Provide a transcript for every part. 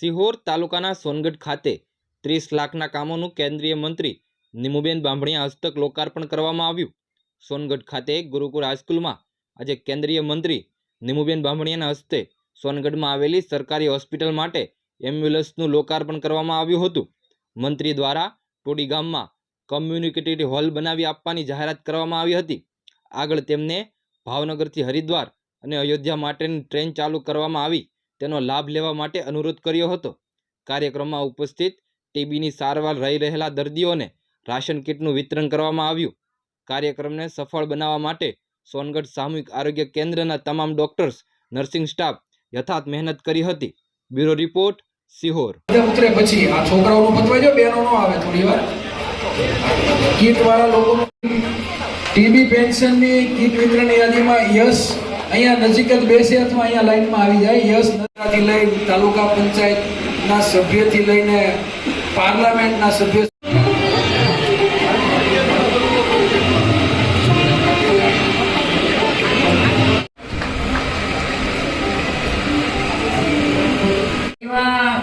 સિહોર તાલુકાના સોનગઢ ખાતે ત્રીસ લાખના કામોનું કેન્દ્રીય મંત્રી નિમુબેન બાંભણિયા હસ્તક લોકાર્પણ કરવામાં આવ્યું. સોનગઢ ખાતે ગુરુકુળ હાઈસ્કૂલમાં આજે કેન્દ્રીય મંત્રી નિમુબેન બાંભણિયાના હસ્તે સોનગઢમાં આવેલી સરકારી હોસ્પિટલ માટે એમ્બ્યુલન્સનું લોકાર્પણ કરવામાં આવ્યું હતું. મંત્રી દ્વારા ટોડી ગામમાં કમ્યુનિકેટેડ હોલ બનાવી આપવાની જાહેરાત કરવામાં આવી હતી. આગળ તેમને ભાવનગરથી હરિદ્વાર અને અયોધ્યા માટેની ટ્રેન ચાલુ કરવામાં આવી. તેનો લાભ લેવા માટે અનુરોધ કર્યો હતો. કાર્યક્રમમાં ઉપસ્થિત ટીબીની સારવાર રહી રહેલા દર્દીઓને રાશન કીટનું વિતરણ કરવામાં આવ્યું. કાર્યક્રમને સફળ બનાવવા માટે સોનગઢ સામૂહિક આરોગ્ય કેન્દ્રના તમામ ડોક્ટર્સ, નર્સિંગ સ્ટાફ યથાર્થ મહેનત કરી હતી. Bureau report, Sihor. ઉતરે પછી આ છોકરાઓનું પતવાઈ જો બેનો નો આવે થોડી વાર. કીટ વાળા લોકો ટીબી પેન્શનની કીટ વિતરણ યાદીમાં યશ અહીંયા નજીક જ બેસે અથવા અહીંયા લાઈનમાં આવી જાય. યસ નગરથી લઈ તાલુકા પંચાયતના સભ્યથી લઈને પાર્લામેન્ટના સભ્ય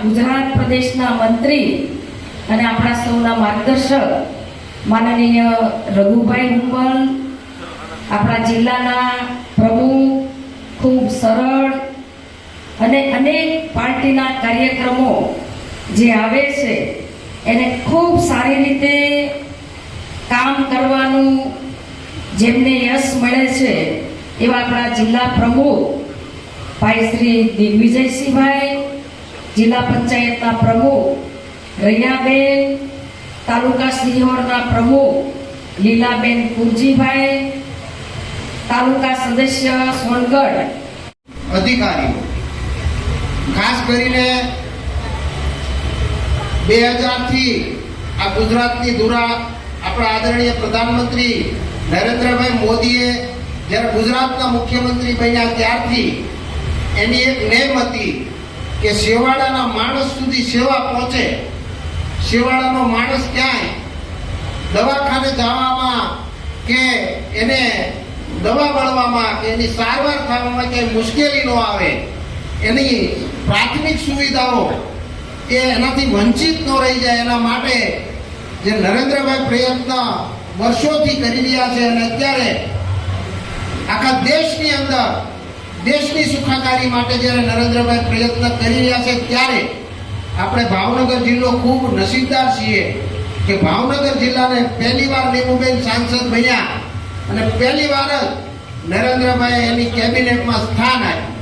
ગુજરાત પ્રદેશના મંત્રી અને આપણા સૌના માર્ગદર્શક માનનીય રઘુભાઈ હુંબલ, આપણા જિલ્લાના ખૂબ સરળ અને અનેક પાર્ટીના કાર્યક્રમો જે આવે છે, એને ખૂબ સારી રીતે કામ કરવાનું જેમને યશ મળે છે, એવા આપણા જિલ્લા પ્રમુખ ભાઈ શ્રી દિગ્વિજયસિંહભાઈ, જિલ્લા પંચાયતના પ્રમુખ રૈયાબેન, તાલુકા સિંહોરના પ્રમુખ લીલાબેન કુરજીભાઈ તાલુકા સદસ્ય સોનગઢ. અધિકારીઓ. ખાસ કરીને બે હજારથી આ ગુજરાતની ધુરા આપણા આદરણીય પ્રધાનમંત્રી નરેન્દ્રભાઈ મોદીએ જ્યારે ગુજરાતના મુખ્યમંત્રી બન્યા ત્યારથી એની એક નેમ હતી કે શેવાડાના માણસ સુધી સેવા પહોંચે. શેવાડાનો માણસ ક્યાંય દવાખાને જવામાં કે એને દવા મળવામાં કે એની સારવાર થવામાં કંઈ મુશ્કેલી ન આવે. એની પ્રાથમિક સુવિધાઓ એ એનાથી વંચિત ન રહી જાય. એના માટે જે નરેન્દ્રભાઈ પ્રયત્ન વર્ષોથી કરી રહ્યા છે અને અત્યારે આખા દેશની અંદર દેશની સુખાકારી માટે જ્યારે નરેન્દ્રભાઈ પ્રયત્ન કરી રહ્યા છે ત્યારે આપણે ભાવનગર જિલ્લો ખૂબ નસીબદાર છીએ કે ભાવનગર જિલ્લાને પહેલીવાર નીમુબેન સાંસદ બન્યા. અને પહેલી વાર નરેન્દ્રભાઈ એની કેબિનેટમાં સ્થાન આપ્યું.